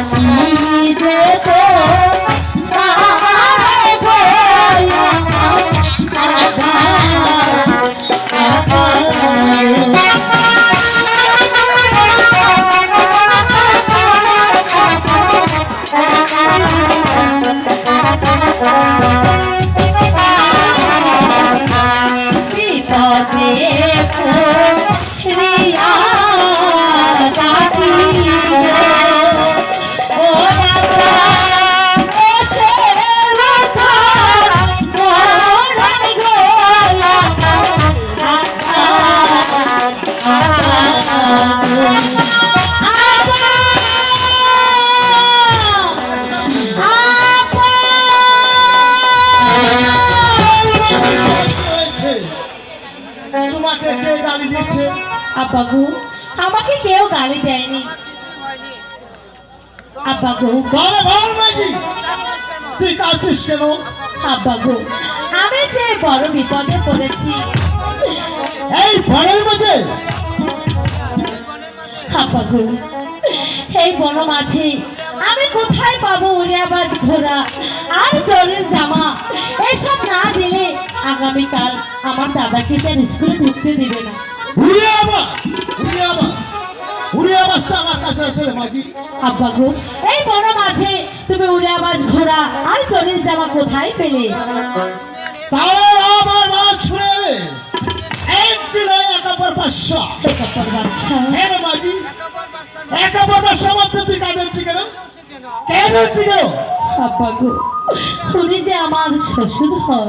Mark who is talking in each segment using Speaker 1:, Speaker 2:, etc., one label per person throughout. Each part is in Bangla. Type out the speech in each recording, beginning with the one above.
Speaker 1: Oh হয়েছে? তোমাকে কে গালি দিচ্ছে?
Speaker 2: আব্বা আমাকে কেউ গালি দেয়নি। আব্বা গো।
Speaker 1: বল মাঝি তুই কাঁদছিস কেন?
Speaker 2: আব্বা আমি যে বড় বিপদে পড়েছি।
Speaker 1: এই ভয়ের মাঝে
Speaker 2: আব্বা গো এই বন মাঝে আমি কোথায় পাবো উড়িয়াবাজ ঘোড়া? আর জলের জামা এসব না আগামীকাল আমার দাদাকে তার স্কুলে ঢুকতে দেবে না।
Speaker 1: আবাসটা আমার কাছে আছে
Speaker 2: আব্বা গো এই মাঝে তুমি ঘোড়া আর জলের জামা কোথায় পেলে?
Speaker 1: তাহলে আমার মাছ ছুঁড়ে একদিন একাপর পাঁচশো
Speaker 2: এ কপর বাচ্চা
Speaker 1: হ্যাঁ রে মাঝি একাপর পাঁচশো মধ্যে তুই কাঁদের ঠিক কেন কেন
Speaker 2: আব্বা গো উনি যে আমার শ্বশুর হন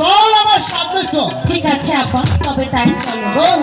Speaker 1: চল আমার সামনে চল।
Speaker 2: ঠিক আছে আপা তবে তাই চলো।
Speaker 1: চল